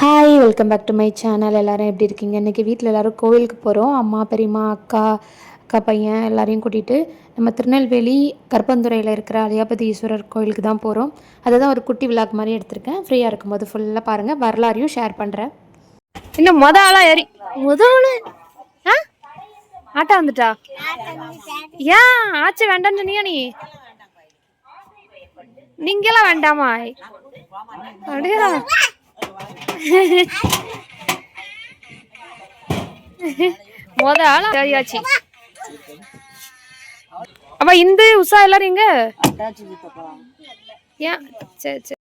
Hi welcome back to my channel எல்லாரும் எப்படி இருக்கீங்க? இன்றைக்கி வீட்டில் எல்லோரும் கோவிலுக்கு போகிறோம் அம்மா பெரியம்மா அக்கா அக்கா பையன் எல்லாரையும் கூட்டிகிட்டு நம்ம திருநெல்வேலி கற்பந்துறையில் இருக்கிற அலியாபதி ஈஸ்வரர் கோயிலுக்கு தான் போகிறோம் அதை தான் ஒரு குட்டி விளாக் மாதிரி எடுத்திருக்கேன். ஃப்ரீயாக இருக்கும்போது ஃபுல்லாக பாருங்கள் வரலாறையும் ஷேர் பண்ணுறேன் இன்னும் மொத ஆளா ஏறி முத ஆ? ஆட்டா வந்துட்டா? ஏன்? ஆச்சு வேண்டாம்னு சொன்னியா நீ? நீங்களாம் வேண்டாமா? அப்படியா மொத ஆளா? சரியாச்சு. அப்ப இந்த உஷா எல்லாரும் எங்க? ஏன்? சரி சரி.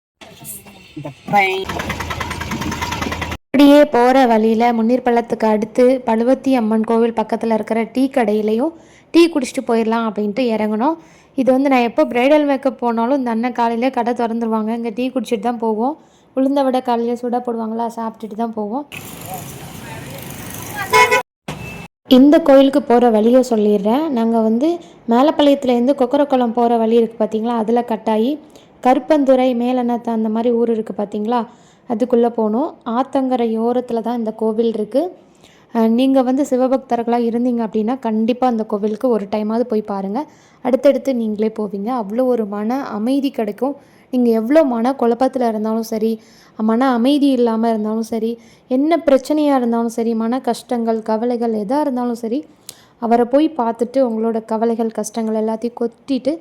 அப்படியே போகிற வழியில் முன்னீர் பள்ளத்துக்கு அடுத்து பழுவத்தி அம்மன் கோவில் பக்கத்தில் இருக்கிற டீ கடையிலையும் டீ குடிச்சிட்டு போயிடலாம் அப்படின்ட்டு இறங்கணும் இது வந்து நான் எப்போ பிரைடல் மேக்கப் போனாலும் இந்த அண்ணன் காலையிலே கடை திறந்துருவாங்க. இங்கே டீ குடிச்சிட்டு தான் போவோம். உளுந்த வடை காலையில் சுட போடுவாங்களா சாப்பிட்டுட்டு தான் போவோம். இந்த கோயிலுக்கு போகிற வழியை சொல்லிடுறேன். நாங்கள் வந்து மேலப்பாளையத்துலேருந்து கொக்கரக்குளம் போகிற வழி இருக்குது பார்த்தீங்களா அதில் கட்டாயி கருப்பந்துறை மேலனத்து அந்த மாதிரி ஊர் இருக்குது பார்த்தீங்களா அதுக்குள்ளே போகணும். ஆத்தங்கரை ஓரத்தில் தான் இந்த கோவில் இருக்குது நீங்கள் வந்து சிவபக்தர்களாக இருந்தீங்க அப்படின்னா கண்டிப்பாக அந்த கோவிலுக்கு ஒரு டைமாவது போய் பாருங்கள் அடுத்தடுத்து நீங்களே போவீங்க. அவ்வளோ ஒரு மன அமைதி கிடைக்கும். நீங்கள் எவ்வளோ மன குழப்பத்தில் இருந்தாலும் சரி மன அமைதி இல்லாமல் இருந்தாலும் சரி என்ன பிரச்சனையாக இருந்தாலும் சரி மன கஷ்டங்கள் கவலைகள் எதாக இருந்தாலும் சரி அவரை போய் பார்த்துட்டு உங்களோட கவலைகள் கஷ்டங்கள் எல்லாத்தையும் கொட்டிட்டு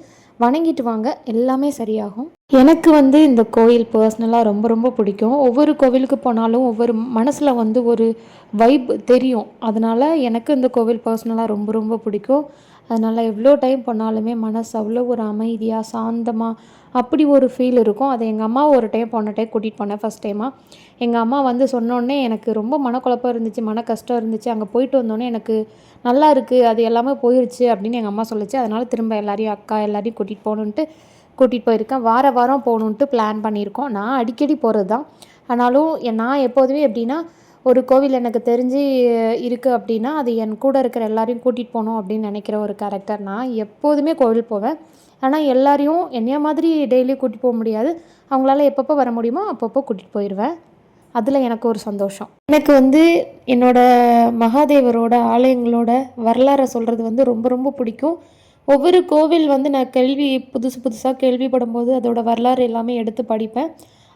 வணங்கிட்டு வாங்க எல்லாமே சரியாகும். எனக்கு வந்து இந்த கோயில் பர்சனலாக ரொம்ப ரொம்ப பிடிக்கும். ஒவ்வொரு கோவிலுக்கு போனாலும் ஒவ்வொரு மனசில் வந்து ஒரு வைப் தெரியும். அதனால் எனக்கு இந்த கோவில் பர்சனலாக ரொம்ப ரொம்ப பிடிக்கும். அதனால் எவ்வளோ டைம் பண்ணாலுமே மனசு அவ்வளோ ஒரு அமைதியாக சாந்தமாக அப்படி ஒரு ஃபீல் இருக்கும். அதை எங்கள் அம்மா ஒரு டைம் போன டைம் கூட்டிகிட்டு போனேன் ஃபஸ்ட் டைமாக எங்கள் அம்மா வந்து சொன்னோடனே எனக்கு ரொம்ப மனக்குழப்பம் இருந்துச்சு மன கஷ்டம் இருந்துச்சு. அங்கே போயிட்டு வந்தோடனே எனக்கு நல்லா இருக்குது அது எல்லாமே போயிடுச்சு அப்படின்னு எங்கள் அம்மா சொல்லிச்சு. அதனால் திரும்ப எல்லாரையும் அக்கா எல்லாரையும் கூட்டிகிட்டு போகணுன்ட்டு கூட்டிகிட்டு போயிருக்கேன். வார வாரம் போகணுன்ட்டு பிளான் பண்ணியிருக்கோம். நான் அடிக்கடி போகிறது தான் ஆனாலும் நான் எப்போதுமே எப்படின்னா ஒரு கோவில் எனக்கு தெரிஞ்சு இருக்குது அப்படின்னா அது என் கூட இருக்கிற எல்லாரையும் கூட்டிகிட்டு போகணும் அப்படின்னு நினைக்கிற ஒரு கேரக்டர் நான் எப்போதுமே கோவில் போவேன். ஆனால் எல்லாரையும் என்னைய மாதிரி டெய்லியும் கூட்டிகிட்டு போக முடியாது. அவங்களால எப்பப்போ வர முடியுமோ அப்பப்போ கூட்டிகிட்டு போயிடுவேன் அதில் எனக்கு ஒரு சந்தோஷம். எனக்கு வந்து என்னோட மகாதேவரோட ஆலயங்களோட வரலாறை சொல்கிறது வந்து ரொம்ப ரொம்ப பிடிக்கும். ஒவ்வொரு கோவில் வந்து நான் கேள்வி புதுசு புதுசாக கேள்விப்படும் போது அதோட வரலாறு எல்லாமே எடுத்து படிப்பேன்.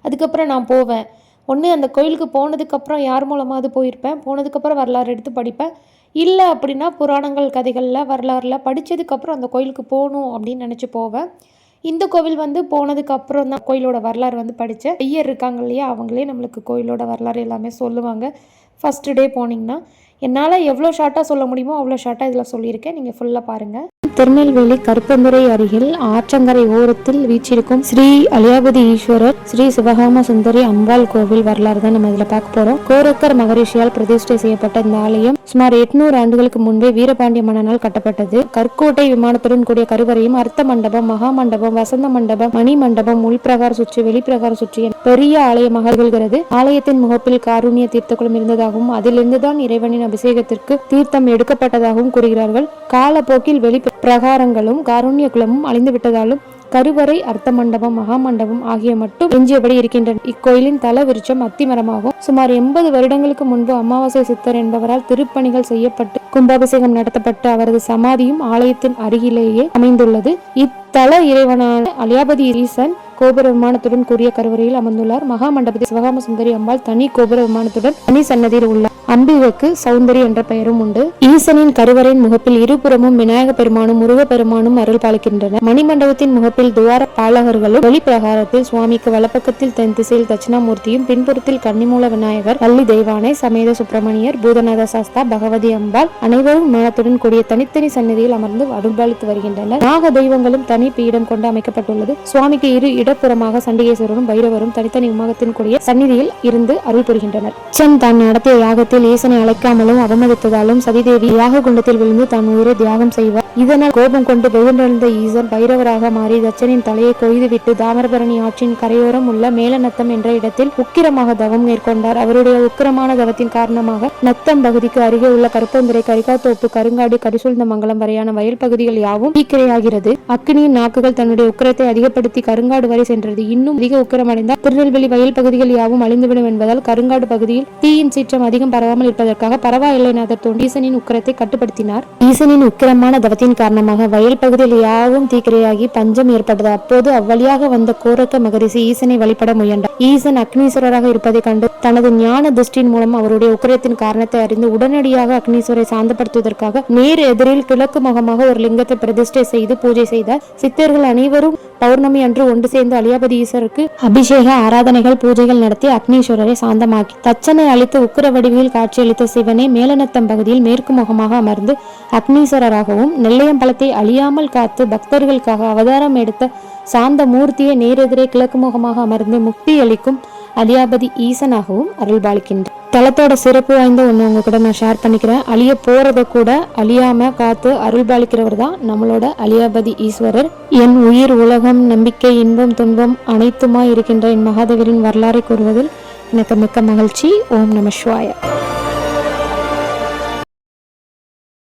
அதுக்கப்புறம் நான் போவேன். ஒன்று அந்த கோயிலுக்கு போனதுக்கப்புறம் யார் மூலமாவது போயிருப்பேன். போனதுக்கப்புறம் வரலாறு எடுத்து படிப்பேன். இல்லை அப்படின்னா புராணங்கள் கதைகளில் வரலாறுல படித்ததுக்கப்புறம் அந்த கோயிலுக்கு போகணும் அப்படின்னு நினச்சி போவேன். இந்த கோவில் வந்து போனதுக்கு அப்புறம் தான் கோயிலோட வரலாறு வந்து படித்தேன் ஐயர் இருக்காங்க இல்லையா அவங்களே நம்மளுக்கு கோயிலோட வரலாறு எல்லாமே சொல்லுவாங்க. ஃபஸ்ட்டு டே போனீங்கன்னா என்னால் எவ்வளோ ஷார்ட்டாக சொல்ல முடியுமோ அவ்வளோ ஷார்ட்டாக இதில் சொல்லியிருக்கேன். நீங்கள் ஃபுல்லாக பாருங்கள் திருநெல்வேலி கருப்பந்துறை அருகில் ஆற்றங்கரை ஓரத்தில் வீச்சிருக்கும் ஸ்ரீ அலியாபதி ஈஸ்வரர் ஸ்ரீ சிவகாம சுந்தரி அம்பாள் கோவில் வரலாறு தான் நம்ம இதில் பார்க்க போறோம். கோரக்கர் மகரிஷியால் பிரதிஷ்டை செய்யப்பட்ட இந்த ஆலயம் சுமார் எட்நூறு ஆண்டுகளுக்கு முன்பே வீரபாண்டிய மன்னனால் கட்டப்பட்டது. கற்கோட்டை விமானத்துடன் கூடிய கருவறையும் அர்த்த மண்டபம் மகா மண்டபம் வசந்த மண்டபம் மணி மண்டபம் உள்பிரகார சுற்று வெளிப்பிரகார சுற்று பெரிய ஆலயமாக திகழ்கிறது. ஆலயத்தின் முகப்பில் காருண்ய தீர்த்தக்குளம் இருந்ததாகவும் அதிலிருந்துதான் இறைவனின் அபிஷேகத்திற்கு தீர்த்தம் எடுக்கப்பட்டதாகவும் கூறுகிறார்கள். காலப்போக்கில் வெளி பிரகாரங்களும் காருண்ய குலமும் அழிந்து விட்டதாலும் கருவறை அர்த்த மண்டபம் மகாமண்டபம் ஆகிய மட்டும் எஞ்சியபடி இருக்கின்றன. இக்கோயிலின் தல விருட்சம் அத்திமரமாகும். சுமார் எண்பது வருடங்களுக்கு முன்பு அமாவாசை சித்தர் என்பவரால் திருப்பணிகள் செய்யப்பட்டு கும்பாபிஷேகம் நடத்தப்பட்டு அவரது சமாதியும் ஆலயத்தின் அருகிலேயே அமைந்துள்ளது. தல இறைவனான அலியாபதி ஈசன் கோபுர விமானத்துடன் கூறிய கருவறையில் அமர்ந்துள்ளார். மகா மண்டபத்தில் சிவகாம சுந்தரி அம்பாள் தனி கோபுர விமானத்துடன் தனி சன்னதியில் உள்ளார். அம்பிகைக்கு சௌந்தரி என்ற பெயரும் உண்டு. ஈசனின் கருவறையின் முகப்பில் இருபுறமும் விநாயக பெருமானும் முருக பெருமானும் அருள் பாலிக்கின்றன மணிமண்டபத்தின் முகப்பில் துவார பாலகர்களும் வெளிப்பிரகாரத்தில் சுவாமிக்கு வலப்பக்கத்தில் தென் திசையில் தட்சிணாமூர்த்தியும் பின்புறத்தில் கன்னிமூல விநாயகர் பள்ளி தெய்வானை சமேத சுப்பிரமணியர் பூதநாத சாஸ்தா பகவதி அம்பாள் அனைவரும் மேளத்துடன் கூடிய தனித்தனி சன்னதியில் அமர்ந்து அருள்பாலித்து வருகின்றனர். நாக தெய்வங்களும் தனி பீடம் கொண்டு அமைக்கப்பட்டுள்ளது. சுவாமிக்கு இரு இடப்புறமாக சண்டிகேஸ்வரரும் பைரவரும் தனித்தனி உமகத்தின் கூடிய சந்நிதியில் இருந்து அருள் புரிகின்றனர். சென் தான் நடத்திய யாகத்தில் ஈசனை அழைக்காமலும் அவமதித்ததாலும் சதிதேவி யாக குண்டத்தில் விழுந்து தன் உயிரை தியாகம் செய்வார். இதனால் கோபம் கொண்டு வெகுண்டிருந்த ஈசன் பைரவராக மாறி தச்சனின் தலையை கொய்துவிட்டு தாமரபரணி ஆற்றின் கரையோரம் உள்ள மேலநத்தம் என்ற இடத்தில் உக்கிரமாக தவம் மேற்கொண்டார். அவருடைய உக்கிரமான தவத்தின் காரணமாக நத்தம் பகுதிக்கு அருகே உள்ள கருப்பந்துரை கரிகாத்தோப்பு கருங்காடு கரிசூழ்ந்த மங்கலம் வரையான வயல் பகுதிகள் யாவும் தீக்கிரையாகிறது யானையின் நாக்குகள் தன்னுடைய உக்கரத்தை அதிகப்படுத்தி கருங்காடு வரை சென்றது. இன்னும் அதிக உக்கரமடைந்தால் திருநெல்வேலி வயல் பகுதிகள் யாவும் அழிந்துவிடும் என்பதால் கருங்காடு பகுதியில் தீயின் சீற்றம் அதிகம் பரவாமல் இருப்பதற்காக பரவாயில்லைநாதர் தோன்றி ஈசனின் உக்கரத்தை கட்டுப்படுத்தினார். ஈசனின் உக்கிரமான தவத்தின் காரணமாக வயல் பகுதியில் யாவும் தீக்கிரையாகி பஞ்சம் ஏற்பட்டது. அப்போது அவ்வழியாக வந்த கோரக்க மகரிஷி ஈசனை வழிபட முயன்றார். ஈசன் அக்னீஸ்வரராக இருப்பதைக் கண்டு தனது ஞான திருஷ்டியின் மூலம் அவருடைய உக்கரத்தின் காரணத்தை அறிந்து உடனடியாக அக்னீஸ்வரை சாந்தப்படுத்துவதற்காக நேர் எதிரில் கிழக்கு முகமாக ஒரு லிங்கத்தை பிரதிஷ்டை செய்து பூஜை செய்தார். சித்தர்கள் அனைவரும் பௌர்ணமி அன்று ஒன்று சேர்ந்து அலியாபதி ஈஸ்வருக்கு அபிஷேக ஆராதனைகள் பூஜைகள் நடத்தி அக்னீஸ்வரரை சாந்தமாக்கி தச்சனை அழித்து உக்கிர வடிவில் காட்சியளித்த சிவனே மேலநத்தம் பகுதியில் மேற்கு முகமாக அமர்ந்து அக்னீஸ்வரராகவும் நெல்லையம்பலத்தை அழியாமல் காத்து பக்தர்களுக்காக அவதாரம் எடுத்த சாந்த மூர்த்தியை நேரெதிரே கிழக்கு முகமாக அமர்ந்து முக்தி அளிக்கும் அலியாபதி ஈசனாகவும் அருள்பாலிக்கின்றார் தலத்தோட சிறப்பு வாய்ந்த ஒன்று உங்கள் கூட நான் ஷேர் பண்ணிக்கிறேன். அழிய போகிறத கூட அழியாமல் காத்து அருள்பாலிக்கிறவர் தான் நம்மளோட அழியாபதி ஈஸ்வரர். என் உயிர் உலகம் நம்பிக்கை இன்பம் துன்பம் அனைத்துமாய் இருக்கின்ற என் மகாதேவரின் வரலாறை கூறுவதில் எனக்கு மிக்க மகிழ்ச்சி. ஓம் நம சிவாய.